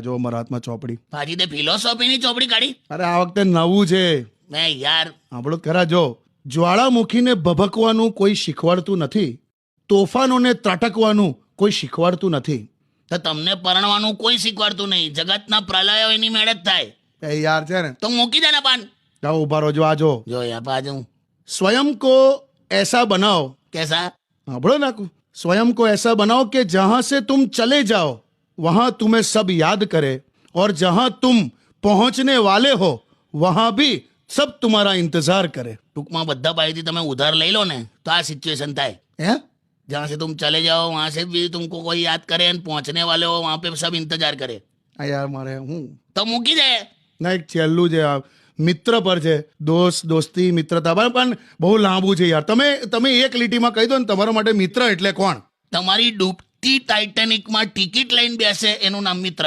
જો અમારા હાથમાં ચોપડી. ભાજી દે ફિલોસોફી ની ચોપડી કાઢી? અરે આ વખતે નવું છે. ને યાર. આપણો ખરા જો. જ્વાળામુખીને ભભકવાનું કોઈ શીખવાડતું નથી તોફાનોને ત્રાટકવાનું કોઈ શીખવાડતું નથી. તો તમને પરણવાનું કોઈ શીખવાડતું નહીં. જગતના પ્રલયો એની મેળે જ થાય. એ યાર છે ને. તો મૂકી દે ને પાન. જાઓ ઊભા રહો જો આજો જો. યા પાજો સ્વયં કો એસા બનાવ. કેસા? સાંભળો નાખું સ્વયં કો એસા બનાવ કે જહાં સે તુમ ચલે જાઓ. वहां तुम्हें सब याद करे और जहां तुम पहुंचने वाले हो वहां भी सब तुम्हारा इंतजार करे ટૂંકમાં બધા પાસેથી તમે ઉધાર લઈ લો ને તો આ સિચ્યુએશન થાય હે जहाँ से तुम चले जाओ वहां से भी तुमको कोई याद करे और पहुंचने वाले हो वहां पे सब इंतजार करे આ યાર મારે હું तो મૂકી દે ના એક છેલ્લું છે આ મિત્ર પર છે દોસ્ત દોસ્તી મિત્રતા પણ પણ બહુ લાંબુ છે યાર તમે તમે એક લીટીમાં કહી દો ને તમારા માટે મિત્ર એટલે કોણ તમારી ડૂબતી ટાઇટેનિકમાં ટિકિટ લઈને બેસે એનું નામ મિત્ર.